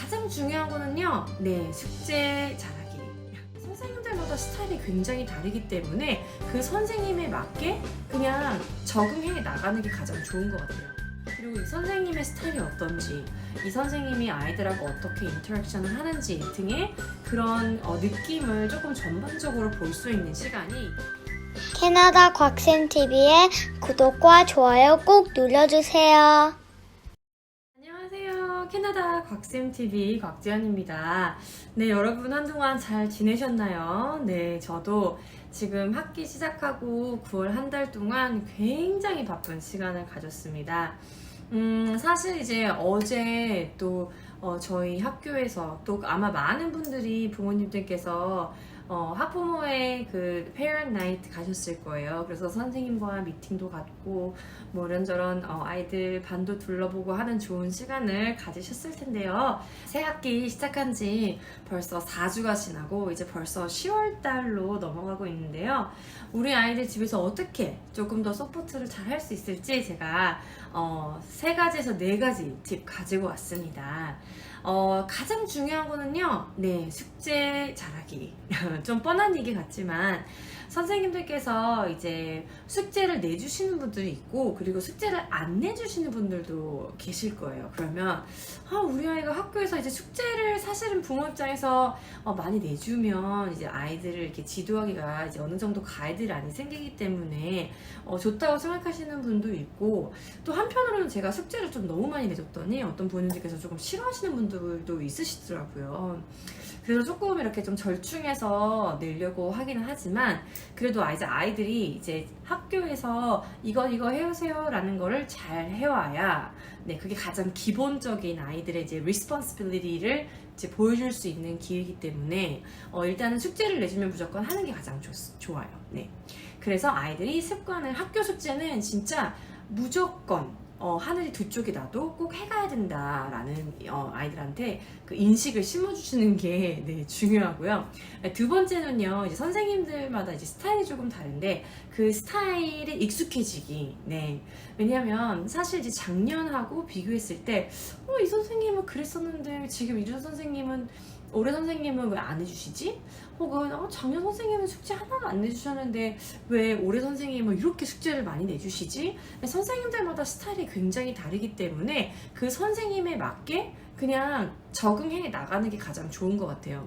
가장 중요한 거는요, 네, 숙제 잘하기. 선생님들마다 스타일이 굉장히 다르기 때문에 그 선생님에 맞게 그냥 적응해 나가는 게 가장 좋은 것 같아요. 그리고 이 선생님의 스타일이 어떤지, 이 선생님이 아이들하고 어떻게 인터랙션을 하는지 등의 그런 어, 느낌을 조금 전반적으로 볼 수 있는 시간이 캐나다 곽쌤 TV의 구독과 좋아요 꼭 눌러주세요. 캐나다 곽쌤TV 곽지연입니다. 네, 여러분 한동안 잘 지내셨나요? 네, 저도 지금 학기 시작하고 9월 한 달 동안 굉장히 바쁜 시간을 가졌습니다. 음, 사실 이제 어제 또 어, 저희 학교에서 또 아마 많은 분들이 부모님들께서 어, 학부모의 그 parent 가셨을 거예요. 그래서 선생님과 미팅도 갖고 뭐 이런저런 어, 아이들 반도 둘러보고 하는 좋은 시간을 가지셨을 텐데요. 새 학기 시작한 지 벌써 4주가 지나고 이제 벌써 10월 달로 넘어가고 있는데요. 우리 아이들 집에서 어떻게 조금 더 서포트를 잘 할 수 있을지 제가 어, 세 가지에서 네 가지 팁 가지고 왔습니다. 어, 가장 중요한 거는요, 네, 숙제 잘하기. 좀 뻔한 얘기 같지만, 선생님들께서 이제 숙제를 내주시는 분들이 있고, 그리고 숙제를 안 내주시는 분들도 계실 거예요. 그러면, 아, 우리 아이가 학교에서 이제 숙제를 사실은 부모 입장에서 어, 많이 내주면 이제 아이들을 이렇게 지도하기가 이제 어느 정도 가이드라인이 생기기 때문에 어, 좋다고 생각하시는 분도 있고, 또 한편으로는 제가 숙제를 좀 너무 많이 내줬더니 어떤 부모님들께서 조금 싫어하시는 분 들도 있으시더라고요. 그래서 조금 이렇게 좀 절충해서 내려고 하기는 하지만 그래도 아, 이제 아이들이 이제 학교에서 이거 이거 해오세요 라는 거를 잘 해와야 네 그게 가장 기본적인 아이들의 이제 responsibility를 이제 보여줄 수 있는 기회이기 때문에 어, 일단은 숙제를 내주면 무조건 하는 게 가장 좋, 좋아요. 네. 그래서 아이들이 습관을 학교 숙제는 진짜 무조건 어, 하늘이 두 쪽이 나도 꼭 해가야 된다라는 어, 아이들한테 그 인식을 심어주시는 게 네, 중요하고요. 두 번째는요, 이제 선생님들마다 이제 스타일이 조금 다른데 그 스타일에 익숙해지기. 네. 왜냐하면 사실 이제 작년하고 비교했을 때, 어, 이 선생님은 그랬었는데 지금 이준 선생님은 올해 선생님은 왜 안 해주시지? 혹은 어, 작년 선생님은 숙제 하나도 안 내주셨는데 왜 올해 선생님은 이렇게 숙제를 많이 내주시지? 선생님들마다 스타일이 굉장히 다르기 때문에 그 선생님에 맞게 그냥 적응해 나가는 게 가장 좋은 것 같아요.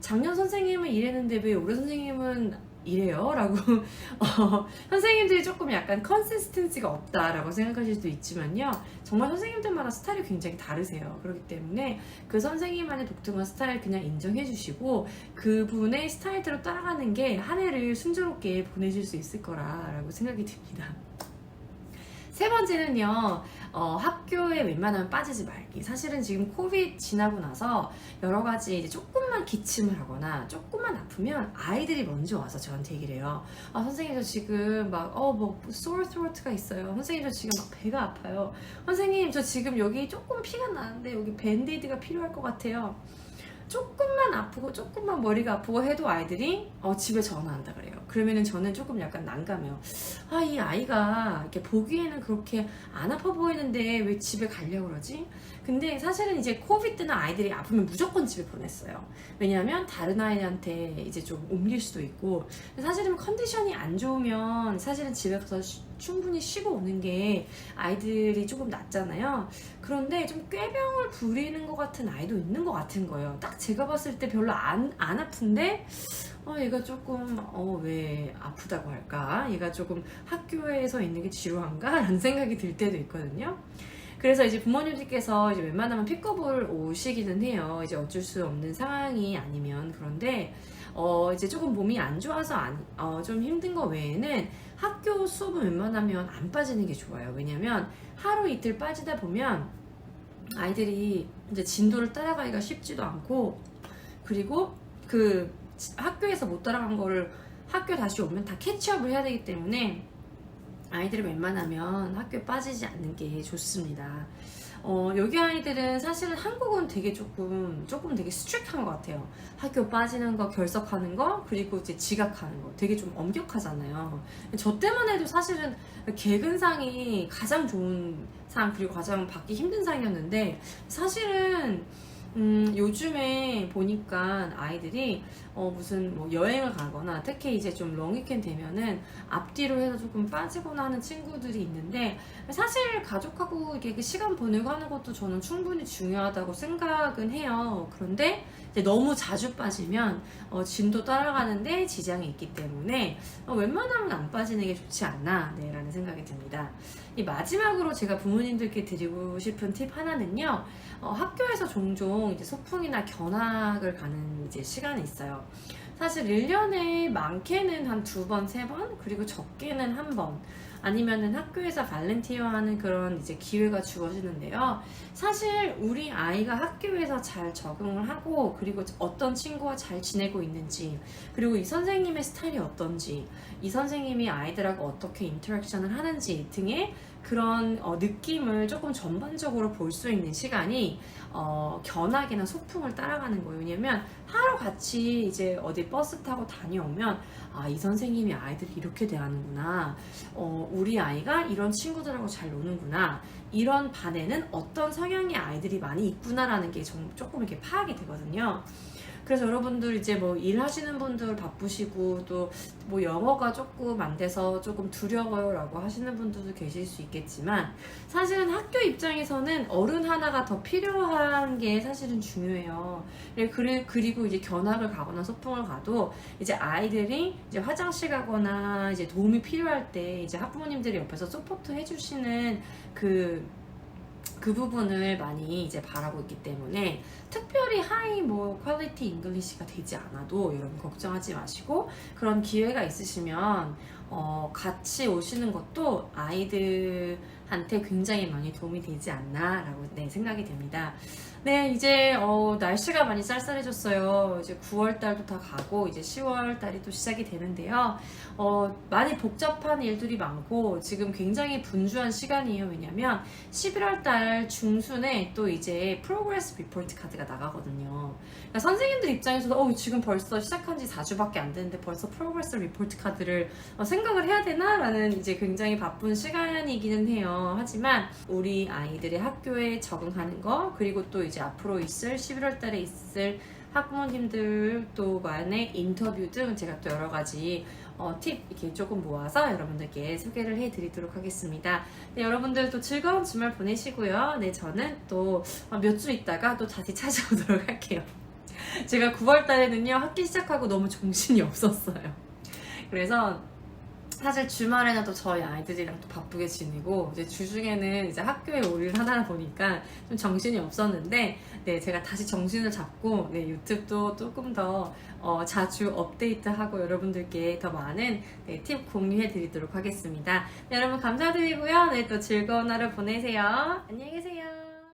작년 선생님은 이랬는데 왜 올해 선생님은 이래요? 라고. 어, 선생님들이 조금 약간 컨시스텐시가 없다라고 생각하실 수도 있지만요. 정말 선생님들마다 스타일이 굉장히 다르세요. 그렇기 때문에 그 선생님만의 독특한 스타일 그냥 인정해 주시고 그분의 스타일대로 따라가는 게 한 해를 순조롭게 보내실 수 있을 거라고 생각이 듭니다 세 번째는요, 어, 학교에 웬만하면 빠지지 말기. 사실은 지금 코비드 지나고 나서 여러 가지 이제 조금만 기침을 하거나 조금만 아프면 아이들이 먼저 와서 저한테 얘기를 해요. 아, 선생님, 저 지금 막, 어, 뭐, sore throat가 있어요. 선생님, 저 지금 막 배가 아파요. 선생님, 저 지금 여기 조금 피가 나는데 여기 밴데이드가 필요할 것 같아요. 조금만 아프고 조금만 머리가 아프고 해도 아이들이 어, 집에 전화한다 그래요. 그러면은 저는 조금 약간 난감해요. 아, 이 아이가 이렇게 보기에는 그렇게 안 아파 보이는데 왜 집에 가려고 그러지? 근데 사실은 이제 코비드 때는 아이들이 아프면 무조건 집에 보냈어요. 왜냐하면 다른 아이한테 이제 좀 옮길 수도 있고 사실은 컨디션이 안 좋으면 사실은 집에 가서 쉬- 충분히 쉬고 오는 게 아이들이 조금 낫잖아요. 그런데 좀 꾀병을 부리는 것 같은 아이도 있는 것 같은 거예요. 딱 제가 봤을 때 별로 안, 안 아픈데 어, 얘가 조금, 어, 왜 아프다고 할까? 얘가 조금 학교에서 있는 게 지루한가? 라는 생각이 들 때도 있거든요. 그래서 이제 부모님들께서 이제 웬만하면 픽업을 오시기는 해요. 이제 어쩔 수 없는 상황이 아니면. 그런데, 어, 이제 조금 몸이 안 좋아서 안, 어, 좀 힘든 거 외에는 학교 수업은 웬만하면 안 빠지는 게 좋아요. 왜냐면 하루 이틀 빠지다 보면 아이들이 이제 진도를 따라가기가 쉽지도 않고 그리고 그 학교에서 못 따라간 거를 학교 다시 오면 다 캐치업을 해야 되기 때문에 아이들이 웬만하면 학교에 빠지지 않는 게 좋습니다. 어, 여기 아이들은 사실은 한국은 되게 조금, 조금 되게 스트릭한 것 같아요. 학교 빠지는 거, 결석하는 거, 그리고 이제 지각하는 거 되게 좀 엄격하잖아요. 저 때만 해도 사실은 개근상이 가장 좋은 상, 그리고 가장 받기 힘든 상이었는데, 사실은 음, 요즘에 보니까 아이들이 어, 무슨 뭐 여행을 가거나 특히 이제 좀 롱위켄 되면은 앞뒤로 해서 조금 빠지거나 하는 친구들이 있는데 사실 가족하고 이렇게 그 시간 보내고 하는 것도 저는 충분히 중요하다고 생각은 해요. 그런데 너무 자주 빠지면 어, 진도 따라가는데 지장이 있기 때문에 어, 웬만하면 안 빠지는 게 좋지 않나 네, 라는 생각이 듭니다. 이 마지막으로 제가 부모님들께 드리고 싶은 팁 하나는요. 어, 학교에서 종종 이제 소풍이나 견학을 가는 이제 시간이 있어요. 사실 1년에 많게는 한 두 번, 세 번, 그리고 적게는 한 번. 아니면은 학교에서 발렌티어 하는 그런 이제 기회가 주어지는데요. 사실 우리 아이가 학교에서 잘 적응을 하고, 그리고 어떤 친구와 잘 지내고 있는지, 그리고 이 선생님의 스타일이 어떤지, 이 선생님이 아이들하고 어떻게 인터랙션을 하는지 등의 그런 어, 느낌을 조금 전반적으로 볼 수 있는 시간이 어, 견학이나 소풍을 따라가는 거예요. 왜냐면 하루 같이 이제 어디 버스 타고 다녀오면 아, 이 선생님이 아이들이 이렇게 대하는구나. 어, 우리 아이가 이런 친구들하고 잘 노는구나. 이런 반에는 어떤 성향의 아이들이 많이 있구나라는 게 좀, 조금 이렇게 파악이 되거든요. 그래서 여러분들 이제 뭐 일하시는 분들 바쁘시고 또 뭐 영어가 조금 안 돼서 조금 두려워요라고 하시는 분들도 계실 수 있겠지만 사실은 학교 입장에서는 어른 하나가 더 필요한 게 사실은 중요해요. 예, 그리- 그리고 이제 견학을 가거나 소풍을 가도 이제 아이들이 이제 화장실 가거나 이제 도움이 필요할 때 이제 학부모님들이 옆에서 서포트 해주시는 그, 그 부분을 많이 이제 바라고 있기 때문에 특별히 하이 뭐 퀄리티 잉글리시가 되지 않아도 여러분 걱정하지 마시고 그런 기회가 있으시면 어, 같이 오시는 것도 아이들한테 굉장히 많이 도움이 되지 않나라고 네, 생각이 됩니다. 네, 이제 어, 날씨가 많이 쌀쌀해졌어요. 이제 9월 달도 다 가고 이제 10월 달이 또 시작이 되는데요. 어, 많이 복잡한 일들이 많고 지금 굉장히 분주한 시간이에요. 왜냐면 11월 달 중순에 또 이제 프로그레스 리포트 카드가 나가거든요. 그러니까 선생님들 입장에서도 어, 지금 벌써 시작한 지 4주밖에 안 됐는데 벌써 프로그레스 리포트 카드를 어, 생 각을 해야 되나라는 이제 굉장히 바쁜 시간이기는 해요. 하지만 우리 아이들의 학교에 적응하는 거 그리고 또 이제 앞으로 있을 11월 달에 있을 학부모님들 또 간의 인터뷰 등 제가 또 여러 가지 어, 팁 이렇게 조금 모아서 여러분들께 소개를 해드리도록 하겠습니다. 네, 여러분들 또 즐거운 주말 보내시고요. 네, 저는 또 몇 주 있다가 또 다시 찾아오도록 할게요. 제가 9월 달에는요, 학기 시작하고 너무 정신이 없었어요. 그래서 사실 주말에는 또 저희 아이들이랑 또 바쁘게 지내고 이제 주중에는 이제 학교에 올일 하나 보니까 좀 정신이 없었는데 네 제가 다시 정신을 잡고 네 유튜브도 조금 더 어, 자주 업데이트하고 여러분들께 더 많은 네, 팁 공유해 드리도록 하겠습니다. 네, 여러분 감사드리고요. 네 또 즐거운 하루 보내세요. 안녕히 계세요.